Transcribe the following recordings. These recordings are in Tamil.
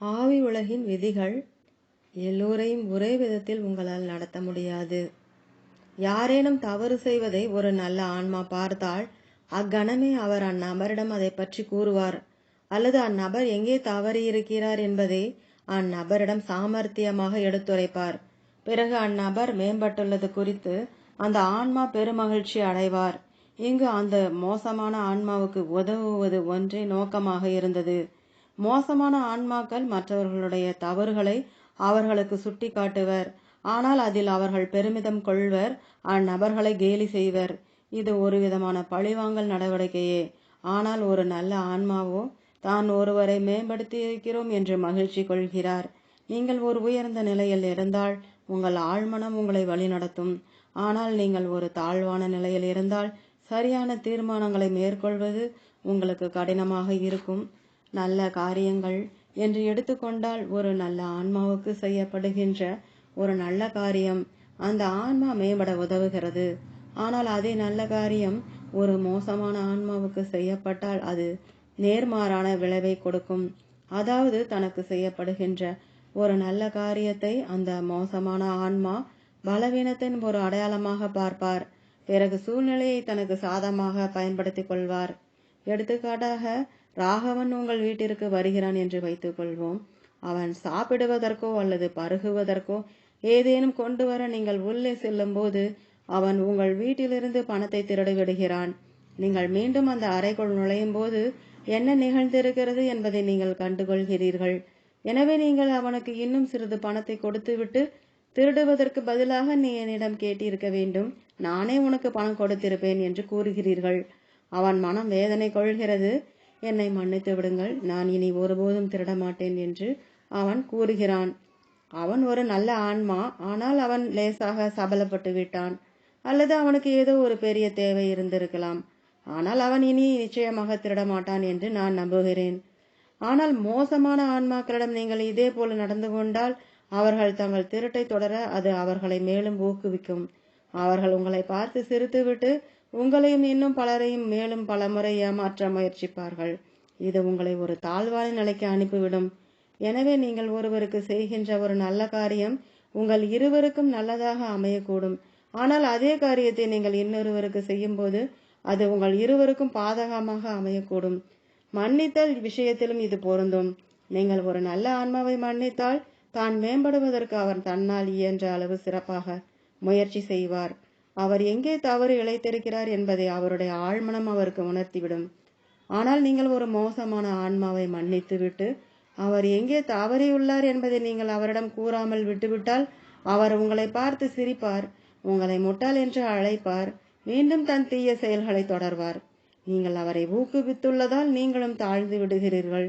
ஆவி உலகின் விதிகள் எல்லோரையும் ஒரே விதத்தில் உங்களால் நடத்த முடியாது. யாரேனும் தவறு செய்வதை ஒரு நல்ல ஆன்மா பார்த்தால் அக்கணமே அவர் அந்நபரிடம் அதை பற்றி கூறுவார். அல்லது அந்நபர் எங்கே தவறியிருக்கிறார் என்பதை அந்நபரிடம் சாமர்த்தியமாக எடுத்துரைப்பார். பிறகு அந்நபர் மேம்பட்டுள்ளது குறித்து அந்த ஆன்மா பெருமகிழ்ச்சி அடைவார். இங்கு அந்த மோசமான ஆன்மாவுக்கு உதவுவது ஒன்றே நோக்கமாக இருந்தது. மோசமான ஆன்மாக்கள் மற்றவர்களுடைய தவறுகளை அவர்களுக்கு சுட்டி காட்டுவர் ஆனால் அதில் அவர்கள் பெருமிதம் கொள்வர் அந்நபர்களை கேலி செய்வர். இது ஒரு விதமான பழிவாங்கல் நடவடிக்கையே. ஆனால் ஒரு நல்ல ஆன்மாவோ தான் ஒருவரை மேம்படுத்தி இருக்கிறோம் என்று மகிழ்ச்சி கொள்கிறார். நீங்கள் ஒரு உயர்ந்த நிலையில் இருந்தால் உங்கள் ஆழ்மனம் உங்களை வழிநடத்தும். ஆனால் நீங்கள் ஒரு தாழ்வான நிலையில் இருந்தால் சரியான தீர்மானங்களை மேற்கொள்வது உங்களுக்கு கடினமாக இருக்கும். நல்ல காரியங்கள் என்று எடுத்துக்கொண்டால் ஒரு நல்ல ஆன்மாவுக்கு செய்யப்படுகின்ற ஒரு நல்ல காரியம் அந்த ஆன்மா மேம்பட உதவுகிறது. ஆனால் அதே நல்ல காரியம் ஒரு மோசமான ஆன்மாவுக்கு செய்யப்பட்டால் அது நேர்மாறான விளைவை கொடுக்கும். அதாவது தனக்கு செய்யப்படுகின்ற ஒரு நல்ல காரியத்தை அந்த மோசமான ஆன்மா பலவீனத்தின் ஒரு அடையாளமாக பார்ப்பார். பிறகு சூழ்நிலையை தனக்கு சாதமாக பயன்படுத்திக் கொள்வார். எடுத்துக்காட்டாக ராகவன் உங்கள் வீட்டிற்கு வருகிறான் என்று வைத்துக் கொள்வோம். அவன் சாப்பிடுவதற்கோ அல்லது பருகுவதற்கோ ஏதேனும் கொண்டு வர நீங்கள் உள்ளே செல்லும்போது அவன் உங்கள் வீட்டிலிருந்து பணத்தை திருடிவிடுகிறான். நீங்கள் மீண்டும் அந்த அறைக்குள் நுழையும் போது என்ன நிகழ்ந்திருக்கிறது என்பதை நீங்கள் கண்டுகொள்கிறீர்கள். எனவே நீங்கள் அவனுக்கு இன்னும் சிறிது பணத்தை கொடுத்துவிட்டு திருடுவதற்கு பதிலாக நீ என்னிடம் கேட்டிருக்க வேண்டும். நானே உனக்கு பணம் கொடுத்திருப்பேன் என்று கூறுகிறீர்கள். அவன் மனம் வேதனை கொள்கிறது. என்னை மன்னித்து விடுங்கள். நான் இனி ஒருபோதும் திருட மாட்டேன் என்று அவன் கூறுகிறான். அவன் ஒரு நல்ல ஆன்மா ஆனால் அவன் லேசாக சபலப்பட்டு விட்டான். அல்லது அவனுக்கு ஏதோ ஒரு பெரிய தேவை இருந்திருக்கலாம். ஆனால் அவன் இனி நிச்சயமாக திருட மாட்டான் என்று நான் நம்புகிறேன். ஆனால் மோசமான ஆன்மாக்களிடம் நீங்கள் இதே போல நடந்து கொண்டால் அவர்கள் தங்கள் திருட்டை தொடர அது அவர்களை மேலும் ஊக்குவிக்கும். அவர்கள் உங்களை பார்த்து சிரித்துவிட்டு உங்களையும் இன்னும் பலரையும் மேலும் பல முறை ஏமாற்ற முயற்சிப்பார்கள். இது உங்களை ஒரு தாழ்வான நிலைக்கு அனுப்பிவிடும். எனவே நீங்கள் ஒருவருக்கு செய்கின்ற ஒரு நல்ல காரியம் உங்கள் இருவருக்கும் நல்லதாக அமையக்கூடும். ஆனால் அதே காரியத்தை நீங்கள் இன்னொருவருக்கு செய்யும் போது அது உங்கள் இருவருக்கும் பாதகமாக அமையக்கூடும். மன்னித்தல் விஷயத்திலும் இது பொருந்தும். நீங்கள் ஒரு நல்ல ஆன்மாவை மன்னித்தால் தான் மேம்படுவதற்கு அவர் தன்னால் இயன்ற அளவு சிறப்பாக முயற்சி செய்வார். அவர் எங்கே தவறு இழைத்திருக்கிறார் என்பதை அவருடைய ஆழ்மனம் அவருக்கு உணர்த்திவிடும். ஆனால் நீங்கள் ஒரு மோசமான ஆன்மாவை மன்னித்துவிட்டு அவர் எங்கே தவறியுள்ளார் என்பதை நீங்கள் அவரிடம் கூறாமல் விட்டுவிட்டால் அவர் உங்களை பார்த்து சிரிப்பார் உங்களை முட்டாள் என்று அழைப்பார் மீண்டும் தன் தீய செயல்களை தொடர்வார். நீங்கள் அவரை ஊக்குவித்துள்ளதால் நீங்களும் தாழ்ந்து விடுகிறீர்கள்.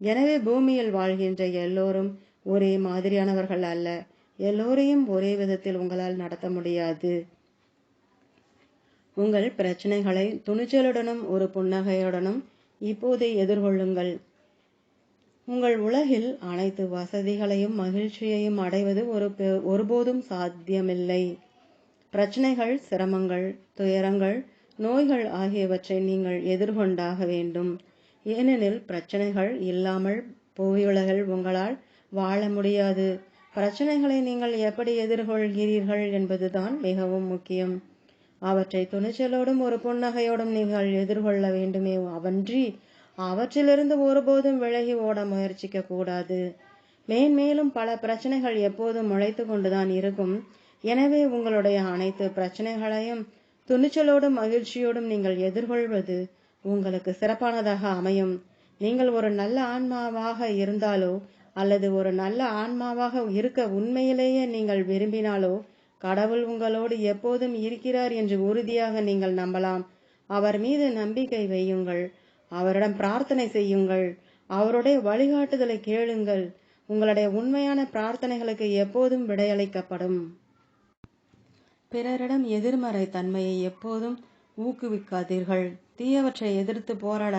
எனவே பூமியில் வாழ்கின்ற எல்லோரும் ஒரே மாதிரியானவர்கள் அல்ல. எல்லோரையும் ஒரே விதத்தில் உங்களால் நடத்த முடியாது. உங்கள் பிரச்சனைகளை துணிச்சலுடனும் ஒரு புன்னகையுடனும் இப்போதே எதிர்கொள்ளுங்கள். உங்கள் உலகில் அனைத்து வசதிகளையும் மகிழ்ச்சியையும் அடைவது ஒரு ஒருபோதும் சாத்தியமில்லை. பிரச்சனைகள் சிரமங்கள் துயரங்கள் நோய்கள் ஆகியவற்றை நீங்கள் எதிர்கொண்டாக வேண்டும். ஏனெனில் பிரச்சனைகள் இல்லாமல் புவியுலகில் உங்களால் வாழ முடியாது. பிரச்சனைகளை நீங்கள் எப்படி எதிர்கொள்கிறீர்கள் என்பதுதான் மிகவும் முக்கியம். அவற்றை துணிச்சலோடும் ஒரு புன்னகையோடும் நீங்கள் எதிர்கொள்ள வேண்டுமே அவன்றி அவற்றிலிருந்து ஒருபோதும் விலகி ஓட முயற்சிக்க கூடாது. மேன்மேலும் பல பிரச்சனைகள் எப்போதும் முளைத்து கொண்டுதான் இருக்கும். எனவே உங்களுடைய அனைத்து பிரச்சனைகளையும் துணிச்சலோடும் மகிழ்ச்சியோடும் நீங்கள் எதிர்கொள்வது உங்களுக்கு சிறப்பானதாக அமையும். நீங்கள் ஒரு நல்ல ஆன்மாவாக இருந்தாலோ அல்லது ஒரு நல்ல ஆன்மாவாக இருக்க உண்மையிலேயே நீங்கள் விரும்பினாலோ கடவுள் உங்களோடு எப்போதும் இருக்கிறார் என்று உறுதியாக நீங்கள் நம்பலாம். அவர் மீது நம்பிக்கை வையுங்கள். அவரிடம் பிரார்த்தனை செய்யுங்கள். அவருடைய வழிகாட்டுதலை கேளுங்கள். உங்களுடைய உண்மையான பிரார்த்தனைகளுக்கு எப்போதும் விடையளிக்கப்படும். பிறரிடம் எதிர்மறை தன்மையை எப்போதும் ஊக்குவிக்காதீர்கள். தீயவற்றை எதிர்த்து போராட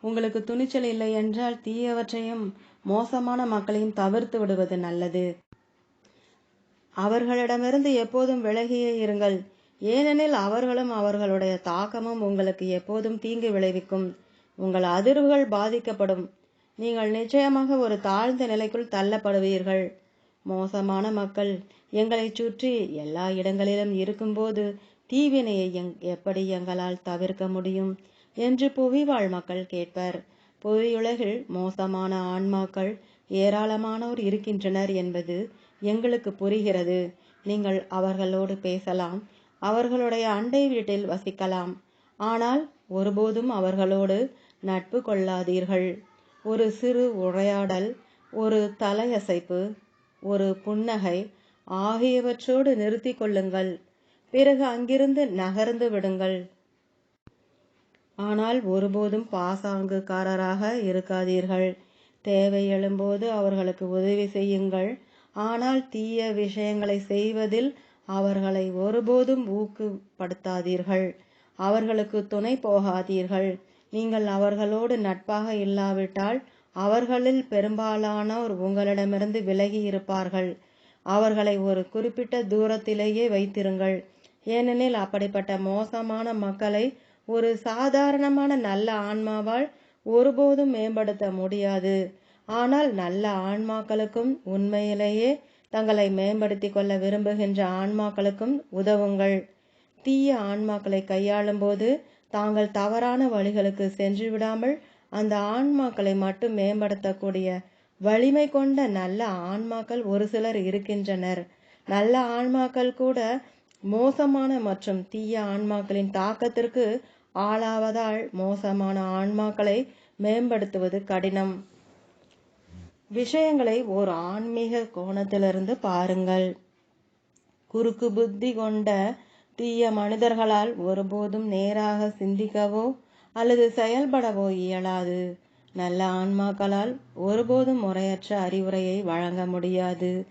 உங்களுக்கு துணிச்சல் இல்லை என்றால் தீயவற்றையும் மோசமான மக்களையும் தவிர்த்து விடுவது நல்லது. அவர்களிடமிருந்து எப்போதும் விலகியே இருங்கள். ஏனெனில் அவர்களும் அவர்களுடைய தாக்கமும் உங்களுக்கு எப்போதும் தீங்கு விளைவிக்கும். உங்கள் அதிர்வுகள் பாதிக்கப்படும். நீங்கள் நிச்சயமாக ஒரு தாழ்ந்த நிலைக்குள் தள்ளப்படுவீர்கள். மோசமான மக்கள் எங்களைச் சுற்றி எல்லா இடங்களிலும் இருக்கும்போது தீவினையை எங் எப்படி எங்களால் தவிர்க்க முடியும் என்று புவிவாழ் மக்கள் கேட்பர். புவியுலகில் மோசமான ஆன்மாக்கள் ஏராளமானோர் இருக்கின்றனர் என்பது எங்களுக்கு புரிகிறது. நீங்கள் அவர்களோடு பேசலாம். அவர்களுடைய அண்டை வீட்டில் வசிக்கலாம். ஆனால் ஒருபோதும் அவர்களோடு நட்பு கொள்ளாதீர்கள். ஒரு சிறு உரையாடல் ஒரு தலையசைப்பு ஒரு புன்னகை ஆகியவற்றோடு நிறுத்தி கொள்ளுங்கள். பிறகு அங்கிருந்து நகர்ந்து விடுங்கள். ஆனால் ஒருபோதும் பாசாங்குக்காரராக இருக்காதீர்கள். தேவை எழும்போது அவர்களுக்கு உதவி செய்யுங்கள். ஆனால் தீய விஷயங்களை செய்வதில் அவர்களை ஒருபோதும் ஊக்குப்படுத்தாதீர்கள். அவர்களுக்கு துணை போகாதீர்கள். நீங்கள் அவர்களோடு நட்பாக இல்லாவிட்டால் அவர்களில் பெரும்பாலானோர் உங்களிடமிருந்து விலகி இருப்பார்கள். அவர்களை ஒரு குறிப்பிட்ட தூரத்திலேயே வைத்திருங்கள். ஏனெனில் அப்படிப்பட்ட மோசமான மக்களை ஒரு சாதாரணமான நல்ல ஆன்மாவால் ஒருபோதும் மேம்படுத்த முடியாது. ஆனால் நல்ல ஆன்மாக்களுக்கும் உண்மையிலேயே தங்களை மேம்படுத்தி கொள்ள விரும்புகின்ற ஆன்மாக்களுக்கும் உதவுங்கள். தீய ஆன்மாக்களை கையாளும் போது தாங்கள் தவறான வழிகளுக்கு சென்று விடாமல் அந்த ஆன்மாக்களை மட்டும் மேம்படுத்தக்கூடிய வலிமை கொண்ட நல்ல ஆன்மாக்கள் ஒரு சிலர் இருக்கின்றனர். நல்ல ஆன்மாக்கள் கூட மோசமான மற்றும் தீய ஆன்மாக்களின் தாக்கத்திற்கு ஆளாவதால் மோசமான ஆன்மாக்களை மேம்படுத்துவது கடினம். விஷயங்களை ஒரு ஆன்மீக கோணத்திலிருந்து பாருங்கள். குறுக்கு புத்தி கொண்ட தீய மனிதர்களால் ஒருபோதும் நேராக சிந்திக்கவோ அல்லது செயல்படவோ இயலாது. நல்ல ஆன்மாக்களால் ஒருபோதும் முறையற்ற அறிவுரையை வழங்க முடியாது.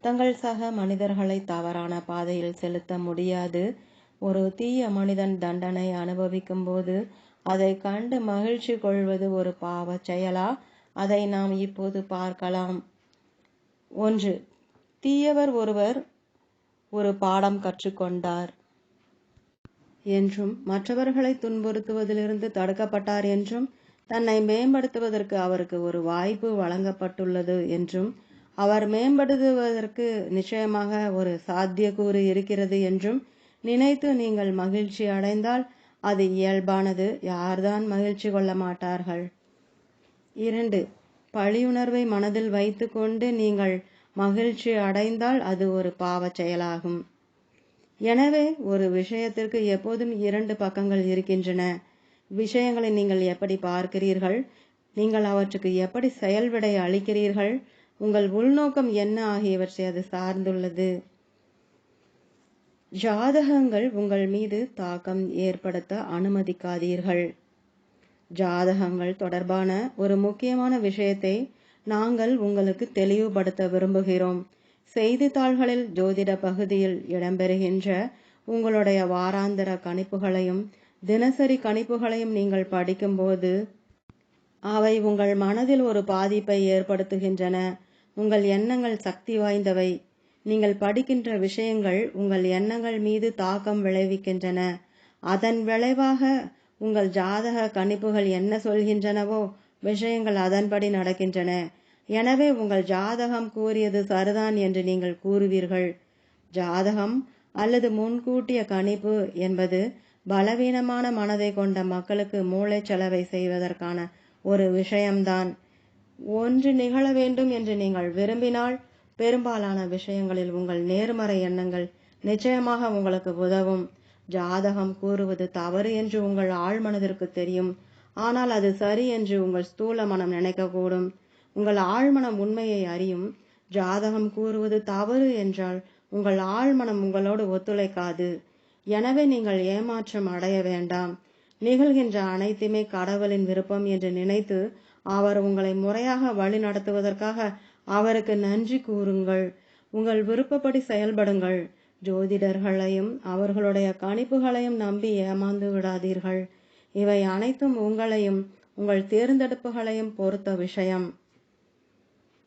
தங்கள் சக மனிதர்களை தவறான பாதையில் செலுத்த முடியாது. ஒரு தீய மனிதன் தண்டனை அனுபவிக்கும் போது அதை கண்டு மகிழ்ச்சி கொள்வது ஒரு பாவ செயலா? அதை நாம் இப்போது பார்க்கலாம். ஒன்று தீயவர் ஒருவர் ஒரு பாடம் கற்றுக்கொண்டார் என்றும் மற்றவர்களை துன்புறுத்துவதிலிருந்து தடுக்கப்பட்டார் என்றும் தன்னை மேம்படுத்துவதற்கு அவருக்கு ஒரு வாய்ப்பு வழங்கப்பட்டுள்ளது என்றும் அவர் மேம்படுத்துவதற்கு நிச்சயமாக ஒரு சாத்தியக்கூறு இருக்கிறது என்றும் நினைத்து நீங்கள் மகிழ்ச்சி அடைந்தால் அது இயல்பானது. யார்தான் மகிழ்ச்சி கொள்ள மாட்டார்கள்? இரண்டு பழியுணர்வை மனதில் வைத்துக்கொண்டு நீங்கள் மகிழ்ச்சி அடைந்தால் அது ஒரு பாவச் செயலாகும். எனவே ஒரு விஷயத்திற்கு எப்போதும் இரண்டு பக்கங்கள் இருக்கின்றன. விஷயங்களை நீங்கள் எப்படி பார்க்கிறீர்கள்? நீங்கள் அவற்றுக்கு எப்படி செயல்விடை அளிக்கிறீர்கள்? உங்கள் உள்நோக்கம் என்ன ஆகியவற்றை அது சார்ந்துள்ளது. ஜாதகங்கள் உங்கள் மீது தாக்கம் ஏற்படுத்த அனுமதிக்காதீர்கள். ஜாதகங்கள் தொடர்பான ஒரு முக்கியமான விஷயத்தை நாங்கள் உங்களுக்கு தெளிவுபடுத்த விரும்புகிறோம். செய்தித்தாள்களில் ஜோதிட பகுதியில் இடம்பெறுகின்ற உங்களுடைய வாராந்திர கணிப்புகளையும் தினசரி கணிப்புகளையும் நீங்கள் படிக்கும்போது அவை உங்கள் மனதில் ஒரு பாதிப்பை ஏற்படுத்துகின்றன. உங்கள் எண்ணங்கள் சக்தி வாய்ந்தவை. நீங்கள் படிக்கின்ற விஷயங்கள் உங்கள் எண்ணங்கள் மீது தாக்கம் விளைவிக்கின்றன. அதன் விளைவாக உங்கள் ஜாதக கணிப்புகள் என்ன சொல்கின்றனவோ விஷயங்கள் அதன்படி நடக்கின்றன. எனவே உங்கள் ஜாதகம் கூறியது சரிதான் என்று நீங்கள் கூறுவீர்கள். ஜாதகம் அல்லது முன்கூட்டிய கணிப்பு என்பது பலவீனமான மனதை கொண்ட மக்களுக்கு மூளைச்சலவை செய்வதற்கான ஒரு விஷயம்தான். ஒன்று நிகழ வேண்டும் என்று நீங்கள் விரும்பினால் பெரும்பாலான விஷயங்களில் உங்கள் நேர்மறை எண்ணங்கள் நிச்சயமாக உங்களுக்கு உதவும். ஜாதகம் கூறுவது தவறு என்று உங்கள் ஆழ்மனதிற்கு தெரியும். ஆனால் அது சரி என்று உங்கள் ஸ்தூல மனம் நினைக்கக்கூடும். உங்கள் ஆழ்மனம் உண்மையை அறியும். ஜாதகம் கூறுவது தவறு என்றால் உங்கள் ஆழ்மனம் உங்களோடு ஒத்துழைக்காது. எனவே நீங்கள் ஏமாற்றம் அடைய வேண்டாம். நிகழ்கின்ற அனைத்துமே கடவுளின் விருப்பம் என்று நினைத்து அவர் உங்களை முறையாக வழி நடத்துவதற்காக அவருக்கு நன்றி கூறுங்கள். உங்கள் விருப்பப்படி செயல்படுங்கள். ஜோதிடர்களையும் அவர்களுடைய கணிப்புகளையும் நம்பி ஏமாந்து விடாதீர்கள். இவை அனைத்தும் உங்களையும் உங்கள் தேர்ந்தெடுப்புகளையும் பொறுத்த விஷயம்.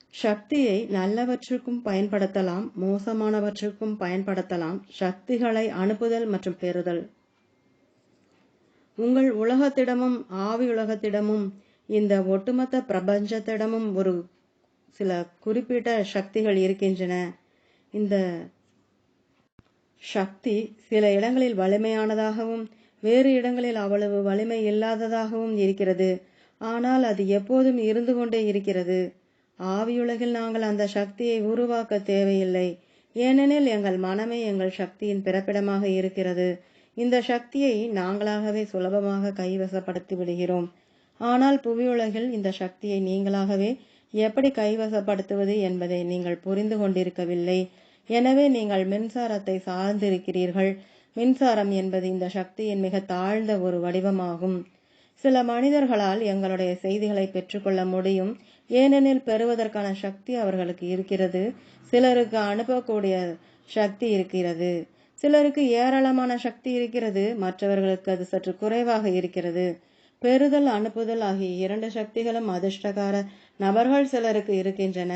சக்தியை நல்லவற்றுக்கும் பயன்படுத்தலாம் மோசமானவற்றுக்கும் பயன்படுத்தலாம் சக்திகளை அனுப்புதல் மற்றும் பெறுதல். உங்கள் உலகத்திடமும் ஆவி உலகத்திடமும் இந்த ஒட்டுமொத்த பிரபஞ்சத்திடமும் ஒரு சில குறிப்பிட்ட சக்திகள் இருக்கின்றன. இந்த சக்தி சில இடங்களில் வலிமையானதாகவும் வேறு இடங்களில் அவ்வளவு வலிமை இல்லாததாகவும் இருக்கிறது. ஆனால் அது எப்போதும் இருந்து கொண்டே இருக்கிறது. ஆவியுலகில் நாங்கள் அந்த சக்தியை உருவாக்க தேவையில்லை. ஏனெனில் எங்கள் மனமே எங்கள் சக்தியின் பிறப்பிடமாக இருக்கிறது. இந்த சக்தியை நாங்களாகவே சுலபமாக கைவசப்படுத்தி விடுகிறோம். ஆனால் புவியுலகில் இந்த சக்தியை நீங்களாகவே எப்படி கைவசப்படுத்துவது என்பதை நீங்கள் புரிந்து கொண்டிருக்கவில்லை. எனவே நீங்கள் மின்சாரத்தை சார்ந்திருக்கிறீர்கள். மின்சாரம் என்பது இந்த சக்தியின் மிக தாழ்ந்த ஒரு வடிவமாகும். சில மனிதர்களால் எங்களுடைய செய்திகளை பெற்றுக்கொள்ள முடியும். ஏனெனில் பெறுவதற்கான சக்தி அவர்களுக்கு இருக்கிறது. சிலருக்கு அனுப்பக்கூடிய சக்தி இருக்கிறது. சிலருக்கு ஏராளமான சக்தி இருக்கிறது. மற்றவர்களுக்கு அது சற்று குறைவாக இருக்கிறது. பெறுதல் அனுப்புதல் ஆகிய இரண்டு சக்திகளும் அதிர்ஷ்டகார நபர்கள் சிலருக்கு இருக்கின்றன.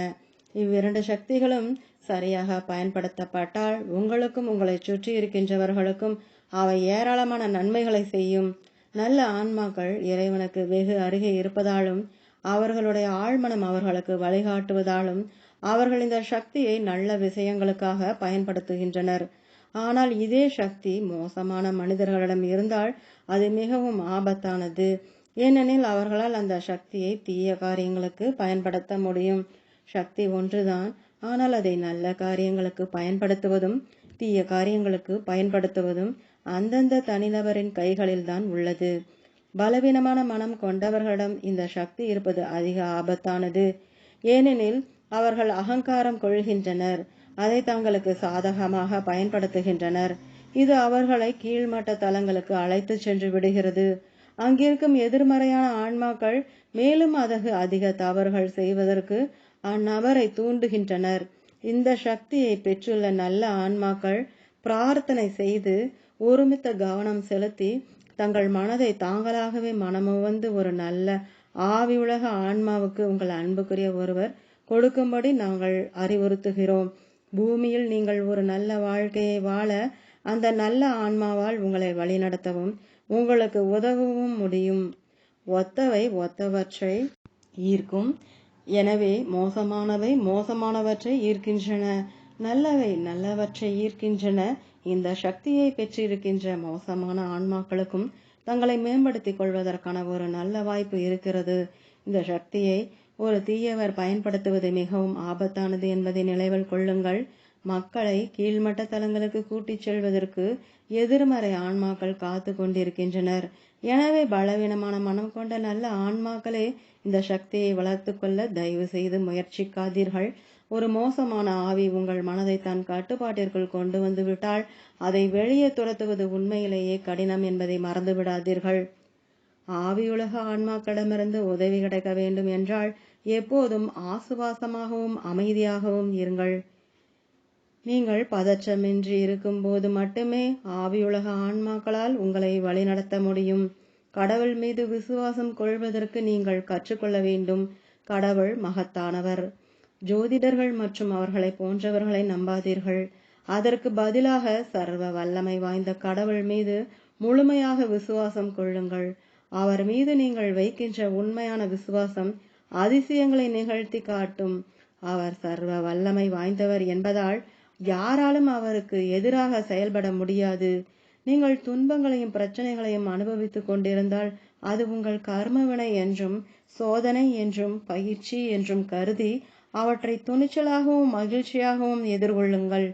இவ்விரண்டு சக்திகளும் சரியாக பயன்படுத்தப்பட்டால் உங்களுக்கும் உங்களை சுற்றி இருக்கின்றவர்களுக்கும் அவை ஏராளமான நன்மைகளை செய்யும். நல்ல ஆன்மாக்கள் இறைவனுக்கு வெகு அருகே இருப்பதாலும் அவர்களுடைய ஆழ்மனம் அவர்களுக்கு வழிகாட்டுவதாலும் அவர்கள் இந்த சக்தியை நல்ல விஷயங்களுக்காக பயன்படுத்துகின்றனர். ஆனால் இதே சக்தி மோசமான மனிதர்களிடம் இருந்தால் அது மிகவும் ஆபத்தானது. ஏனெனில் அவர்களால் அந்த சக்தியை தீய காரியங்களுக்கு பயன்படுத்த முடியும். சக்தி ஒன்றுதான் ஆனால் அதை நல்ல காரியங்களுக்கு பயன்படுத்துவதும் தீய காரியங்களுக்கு பயன்படுத்துவதும் அந்தந்த தனிநபரின் கைகளில்தான் உள்ளது. பலவீனமான மனம் கொண்டவர்களிடம் இந்த சக்தி இருப்பது அதிக ஆபத்தானது. ஏனெனில் அவர்கள் அகங்காரம் கொள்கின்றனர். அதை தங்களுக்கு சாதகமாக பயன்படுத்துகின்றனர். இது அவர்களை கீழ்மட்ட தலங்களுக்கு அழைத்து சென்று விடுகிறது. அங்கிருக்கும் எதிர்மறையான ஆன்மாக்கள் மேலும் அதகு அதிக தவறுகள் செய்வதற்கு அந்நபரை தூண்டுகின்றனர். இந்த சக்தியை பெற்றுள்ள நல்ல ஆன்மாக்கள் பிரார்த்தனை செய்து ஒருமித்த கவனம் செலுத்தி தங்கள் மனதை தாங்களாகவே மனமுவந்து ஒரு நல்ல ஆவி உலக ஆன்மாவுக்கு உங்கள் அன்புக்குரிய ஒருவர் கொடுக்கும்படி நாங்கள் அறிவுறுத்துகிறோம். பூமியில் நீங்கள் ஒரு நல்ல வாழ்க்கையை வாழ அந்த நல்ல ஆன்மாவால் உங்களை வழிநடத்தவும் உங்களுக்கு உதவவும் முடியும். ஒத்தவை ஒத்தவற்றை ஈர்க்கும் எனவே மோசமானவை மோசமானவற்றை ஈர்க்கின்றன. நல்லவை நல்லவற்றை ஈர்க்கின்றன. இந்த சக்தியை பெற்றிருக்கின்ற மோசமான ஆன்மாக்களுக்கும் தங்களை மேம்படுத்திக் கொள்வதற்கான ஒரு நல்ல வாய்ப்பு இருக்கிறது. இந்த சக்தியை ஒரு தீயவர் பயன்படுத்துவது மிகவும் ஆபத்தானது என்பதை நினைவில் கொள்ளுங்கள். மக்களை கீழ்மட்ட தலங்களுக்கு கூட்டிச் செல்வதற்கு எதிர்மறை ஆன்மாக்கள் காத்து கொண்டிருக்கின்றனர். எனவே பலவீனமான மனம் கொண்ட நல்ல ஆன்மாக்களே இந்த சக்தியை வளர்த்து கொள்ள தயவு செய்து முயற்சிக்காதீர்கள். ஒரு மோசமான ஆவி உங்கள் மனதை தன் கட்டுப்பாட்டிற்குள் கொண்டு வந்து விட்டால் அதை வெளியே துரத்துவது உண்மையிலேயே கடினம் என்பதை மறந்து விடாதீர்கள் ஆவியுலக ஆன்மாக்களிடமிருந்து உதவி கிடைக்க வேண்டும் என்றால் எப்போதும் ஆசுவாசமாகவும் அமைதியாகவும் இருங்கள். நீங்கள் பதற்றமின்றி இருக்கும்போது மட்டுமே ஆவியுலக ஆன்மாக்களால் உங்களை வழிநடத்த முடியும். கடவுள் மீது விசுவாசம் கொள்வதற்கு நீங்கள் கற்றுக்கொள்ள வேண்டும். கடவுள் மகத்தானவர். ஜோதிடர்கள் மற்றும் அவர்களை போன்றவர்களை நம்பாதீர்கள். அதற்கு பதிலாக சர்வ வல்லமை வாய்ந்த கடவுள் மீது முழுமையாக விசுவாசம் கொள்ளுங்கள். அவர் மீது நீங்கள் வைக்கின்ற உண்மையான விசுவாசம் அதிசயங்களை நிகழ்த்தி காட்டும். அவர் சர்வ வல்லமை வாய்ந்தவர் என்பதால் யாராலும் அவருக்கு எதிராக செயல்பட முடியாது. நீங்கள் துன்பங்களையும் பிரச்சனைகளையும் அனுபவித்துக் கொண்டிருந்தால் அது உங்கள் கர்மவினை என்றும் சோதனை என்றும் பயிற்சி என்றும் கருதி அவற்றை துணிச்சலாகவும் மகிழ்ச்சியாகவும் எதிர்கொள்ளுங்கள்.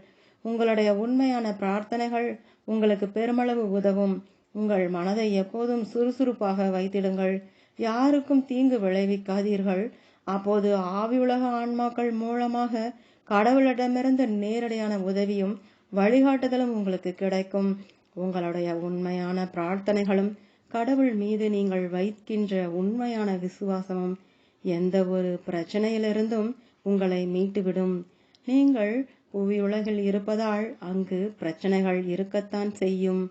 உங்களுடைய உண்மையான பிரார்த்தனைகள் உங்களுக்கு பெருமளவு உதவும். உங்கள் மனதை எப்போதும் சுறுசுறுப்பாக வைத்திடுங்கள். யாருக்கும் தீங்கு விளைவிக்காதீர்கள். அப்போது ஆவியுலக ஆன்மாக்கள் மூலமாக கடவுளிடமிருந்து நேரடியான உதவியும் வழிகாட்டுதலும் உங்களுக்கு கிடைக்கும். உங்களுடைய உண்மையான பிரார்த்தனைகளும் கடவுள் மீது நீங்கள் வைக்கின்ற உண்மையான விசுவாசமும் எந்த ஒரு பிரச்சனையிலிருந்தும் உங்களை மீட்டுவிடும். நீங்கள் புவியுலகில் இருப்பதால் அங்கு பிரச்சனைகள் இருக்கத்தான் செய்யும்.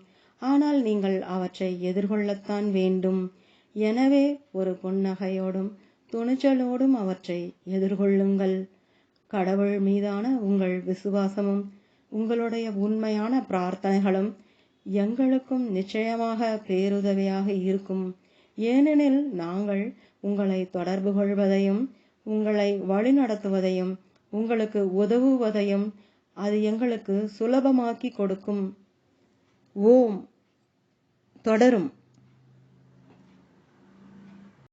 ஆனால் நீங்கள் அவற்றை எதிர்கொள்ளத்தான் வேண்டும். எனவே ஒரு புன்னகையோடும் துணிச்சலோடும் அவற்றை எதிர்கொள்ளுங்கள். கடவுள் மீதான உங்கள் விசுவாசமும் உங்களுடைய உண்மையான பிரார்த்தனைகளும் எங்களுக்கும் நிச்சயமாக பேருதவியாக இருக்கும். ஏனெனில் நாங்கள் உங்களை தொடர்பு கொள்வதையும் உங்களை வழிநடத்துவதையும் உங்களுக்கு உதவுவதையும் அது எங்களுக்கு சுலபமாக்கி கொடுக்கும். ஓம். தொடரும்.